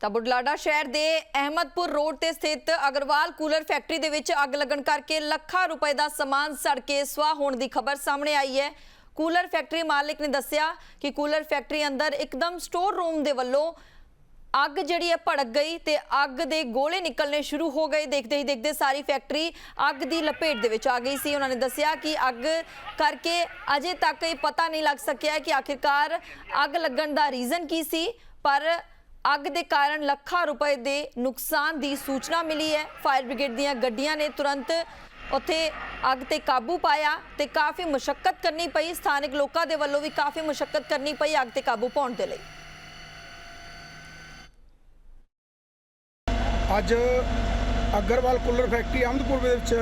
ਤਾਂ ਬੁਢਲਾਡਾ ਸ਼ਹਿਰ ਦੇ ਅਹਿਮਦਪੁਰ ਰੋਡ ਤੇ ਸਥਿਤ ਅਗਰਵਾਲ ਕੂਲਰ ਫੈਕਟਰੀ ਦੇ ਵਿੱਚ ਅੱਗ ਲੱਗਣ ਕਰਕੇ ਲੱਖਾਂ ਰੁਪਏ ਦਾ ਸਮਾਨ ਸੜ ਕੇ ਸਵਾਹ ਹੋਣ ਦੀ ਖਬਰ ਸਾਹਮਣੇ ਆਈ ਹੈ। ਕੂਲਰ ਫੈਕਟਰੀ ਮਾਲਕ ਨੇ ਦੱਸਿਆ ਕਿ ਕੂਲਰ ਫੈਕਟਰੀ ਅੰਦਰ ਇੱਕਦਮ ਸਟੋਰ ਰੂਮ ਦੇ ਵੱਲੋਂ ਅੱਗ ਜਿਹੜੀ ਹੈ ਭੜਕ ਗਈ ਤੇ ਅੱਗ ਦੇ ਗੋਲੇ ਨਿਕਲਣੇ ਸ਼ੁਰੂ ਹੋ ਗਏ। ਦੇਖਦੇ ਹੀ ਦੇਖਦੇ ਸਾਰੀ ਫੈਕਟਰੀ ਅੱਗ ਦੀ ਲਪੇਟ ਦੇ ਵਿੱਚ ਆ ਗਈ ਸੀ। ਉਹਨਾਂ ਨੇ ਦੱਸਿਆ ਕਿ ਅੱਗ ਕਰਕੇ ਅਜੇ ਤੱਕ ਇਹ ਪਤਾ ਨਹੀਂ ਲੱਗ ਸਕਿਆ ਕਿ ਆਖਿਰਕਾਰ ਅੱਗ ਲੱਗਣ ਦਾ ਰੀਜ਼ਨ ਕੀ ਸੀ, ਪਰ ਅੱਗ ਦੇ ਕਾਰਨ ਲੱਖਾਂ ਰੁਪਏ ਦੇ ਨੁਕਸਾਨ ਦੀ ਸੂਚਨਾ ਮਿਲੀ ਹੈ। ਫਾਇਰ ਬ੍ਰਿਗੇਡ ਦੀਆਂ ਗੱਡੀਆਂ ਨੇ ਤੁਰੰਤ ਉੱਥੇ ਅੱਗ ਤੇ ਕਾਬੂ ਪਾਇਆ ਤੇ ਕਾਫੀ ਮੁਸ਼ਕਲ ਕਰਨੀ ਪਈ। ਸਥਾਨਕ ਲੋਕਾਂ ਦੇ ਵੱਲੋਂ ਵੀ ਕਾਫੀ ਮੁਸ਼ਕਲ ਕਰਨੀ ਪਈ ਅੱਗ ਤੇ ਕਾਬੂ ਪਾਉਣ ਦੇ ਲਈ। ਅੱਜ ਅਗਰਵਾਲ ਕੂਲਰ ਫੈਕਟਰੀ ਅਹਿਮਦਪੁਰ ਦੇ ਵਿੱਚ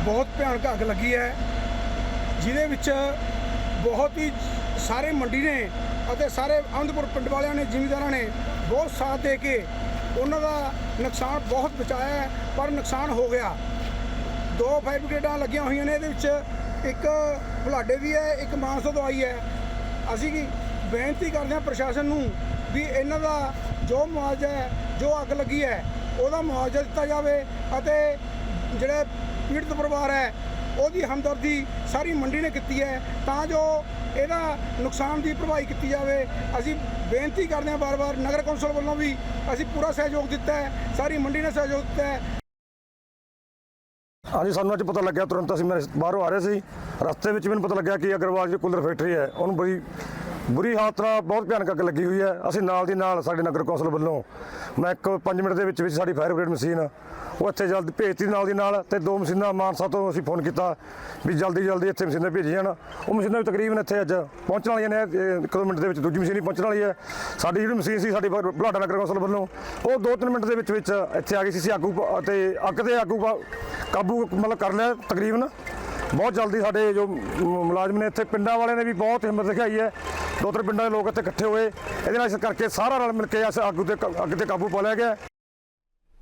ਬਹੁਤ ਭਿਆਨਕ ਅੱਗ ਲੱਗੀ ਹੈ, ਜਿਹਦੇ ਵਿੱਚ ਬਹੁਤ ਹੀ ਸਾਰੇ ਮੰਡੀ ਨੇ ਅਤੇ ਸਾਰੇ ਅਨੰਦਪੁਰ ਪਿੰਡ ਵਾਲਿਆਂ ਨੇ, ਜ਼ਿਮੀਂਦਾਰਾਂ ਨੇ ਬਹੁਤ ਸਾਥ ਦੇ ਕੇ ਉਹਨਾਂ ਦਾ ਨੁਕਸਾਨ ਬਹੁਤ ਬਚਾਇਆ ਪਰ ਨੁਕਸਾਨ ਹੋ ਗਿਆ। ਦੋ ਫਾਇਰ ਬ੍ਰਿਗੇਡਾਂ ਲੱਗੀਆਂ ਹੋਈਆਂ ਨੇ ਇਹਦੇ ਵਿੱਚ। ਇੱਕ ਬੁਲਾਡੇ ਦੀ ਹੈ, ਇੱਕ ਮਾਨਸਾ ਤੋਂ ਆਈ ਹੈ। ਅਸੀਂ ਕੀ ਬੇਨਤੀ ਕਰਦੇ ਹਾਂ ਪ੍ਰਸ਼ਾਸਨ ਨੂੰ ਵੀ ਇਹਨਾਂ ਦਾ ਜੋ ਮੁਆਵਜ਼ਾ ਹੈ, ਜੋ ਅੱਗ ਲੱਗੀ ਹੈ, ਉਹਦਾ ਮੁਆਵਜ਼ਾ ਦਿੱਤਾ ਜਾਵੇ ਅਤੇ ਜਿਹੜੇ ਪੀੜਤ ਪਰਿਵਾਰ ਹੈ ਉਹਦੀ ਹਮਦਰਦੀ ਸਾਰੀ ਮੰਡੀ ਨੇ ਕੀਤੀ ਹੈ, ਤਾਂ ਜੋ ਇਹਦਾ ਨੁਕਸਾਨ ਦੀ ਭਰਪਾਈ ਕੀਤੀ ਜਾਵੇ। ਅਸੀਂ ਬੇਨਤੀ ਕਰਦੇ ਹਾਂ ਬਾਰ-ਬਾਰ ਨਗਰ ਕੌਂਸਲ ਵੱਲੋਂ ਵੀ ਅਸੀਂ ਪੂਰਾ ਸਹਿਯੋਗ ਦਿੱਤਾ ਹੈ, ਸਾਰੀ ਮੰਡੀ ਨੇ ਸਹਿਯੋਗ ਦਿੱਤਾ ਹੈ। ਹਾਂਜੀ, ਸਾਨੂੰ ਅੱਜ ਪਤਾ ਲੱਗਿਆ, ਤੁਰੰਤ ਅਸੀਂ ਮੈਂ ਬਾਹਰੋਂ ਆ ਰਹੇ ਸੀ। ਰਸਤੇ ਵਿੱਚ ਮੈਨੂੰ ਪਤਾ ਲੱਗਿਆ ਕਿ ਅਗਰਵਾਲ ਦੀ ਕੂਲਰ ਫੈਕਟਰੀ ਹੈ, ਉਹਨੂੰ ਬੜੀ ਬੁਰੀ ਹਾਲਤ ਨਾਲ ਬਹੁਤ ਭਿਆਨਕ ਅੱਗ ਲੱਗੀ ਹੋਈ ਹੈ। ਅਸੀਂ ਨਾਲ ਦੀ ਨਾਲ ਸਾਡੇ ਨਗਰ ਕੌਂਸਲ ਵੱਲੋਂ ਮੈਂ ਇੱਕ 5 ਮਿੰਟ ਦੇ ਵਿੱਚ ਵਿੱਚ ਸਾਡੀ ਫਾਇਰ ਬ੍ਰਿਗੇਡ ਮਸ਼ੀਨ ਉਹ ਇੱਥੇ ਜਲਦੀ ਭੇਜਤੀ ਨਾਲ ਦੀ ਨਾਲ ਤੇ ਦੋ ਮਸ਼ੀਨਾਂ ਮਾਨਸਾ ਤੋਂ ਅਸੀਂ ਫੋਨ ਕੀਤਾ ਵੀ ਜਲਦੀ ਜਲਦੀ ਇੱਥੇ ਮਸ਼ੀਨਾਂ ਭੇਜੀ ਜਾਣ। ਉਹ ਮਸ਼ੀਨਾਂ ਵੀ ਤਕਰੀਬਨ ਇੱਥੇ ਅੱਜ ਪਹੁੰਚਣ ਵਾਲੀਆਂ ਨੇ, ਇਹ ਇੱਕ ਦੋ ਮਿੰਟ ਦੇ ਵਿੱਚ ਦੂਜੀ ਮਸ਼ੀਨ ਵੀ ਪਹੁੰਚਣ ਵਾਲੀ ਹੈ। ਸਾਡੀ ਜਿਹੜੀ ਮਸ਼ੀਨ ਸੀ, ਸਾਡੀ ਬੁਲਾਡਾ ਨਗਰ ਕੌਂਸਲ ਵੱਲੋਂ ਉਹ 2-3 ਮਿੰਟ ਦੇ ਵਿੱਚ ਵਿੱਚ ਇੱਥੇ ਆ ਗਈ ਸੀ, ਅਸੀਂ ਆਗੂ ਪ- ਤੇ ਅੱਗ ਤੇ ਆਗੂ ਪਾ- ਕਾਬੂ ਮਤਲਬ ਕਰ ਲਿਆ ਤਕਰੀਬਨ। ਬਹੁਤ ਜਲਦੀ ਸਾਡੇ ਜੋ ਮੁਲਾਜ਼ਮ ਨੇ ਇੱਥੇ ਪਿੰਡਾਂ ਵਾਲਿਆਂ ਨੇ ਵੀ ਬਹੁਤ ਹਿੰਮਤ ਦਿਖਾਈ ਹੈ। ਦੋ ਤਿੰਨ ਪਿੰਡਾਂ ਦੇ ਲੋਕ ਇੱਥੇ ਇਕੱਠੇ ਹੋਏ। ਇਹਦੇ ਨਾਲ ਇਸ ਕਰਕੇ ਸਾਰਾ ਰਲ ਮਿਲ ਕੇ ਇਸ ਅੱਗ ਤੇ ਕ- ਅੱਗ ਤੇ ਕਾਬੂ ਪਾ ਲਿਆ ਗਿਆ